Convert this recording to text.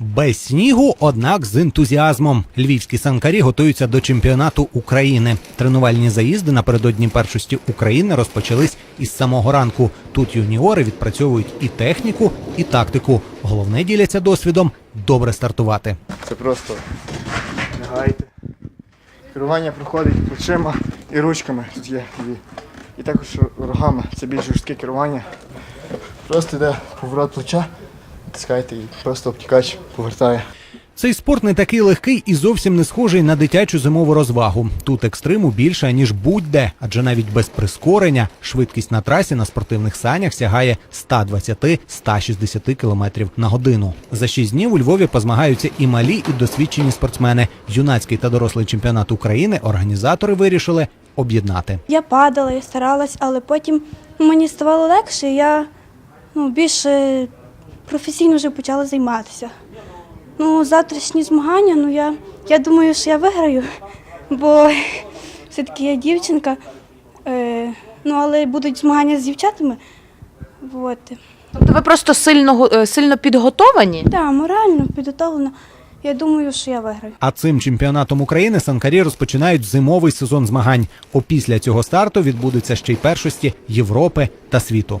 Без снігу, однак з ентузіазмом. Львівські санкарі готуються до чемпіонату України. Тренувальні заїзди напередодні першості України розпочались із самого ранку. Тут юніори відпрацьовують і техніку, і тактику. Головне діляться досвідом добре стартувати. Це просто лягайте. Керування проходить плечима і ручками. Тут є дві. І також рогами. Це більш жорстке керування. Просто йде поворот плеча, натискаєте і просто обтікач повертає. Цей спорт не такий легкий і зовсім не схожий на дитячу зимову розвагу. Тут екстриму більше ніж будь-де, адже навіть без прискорення швидкість на трасі на спортивних санях сягає 120-160 км на годину. За шість днів у Львові позмагаються і малі, і досвідчені спортсмени. Юнацький та дорослий чемпіонат України організатори вирішили об'єднати. Я падала, я старалась, але потім мені ставало легше, я ну, більше професійно вже почала займатися. Ну, завтрашні змагання, ну я, я думаю, що я виграю, бо все-таки я дівчинка. Е, ну, але будуть змагання з дівчатами. От. Тобто ви просто сильно, е, сильно підготовані? Так, морально підготовлена. Я думаю, що я виграю. А цим чемпіонатом України санкарі розпочинають зимовий сезон змагань. Опісля цього старту відбудуться ще й першості Європи та світу.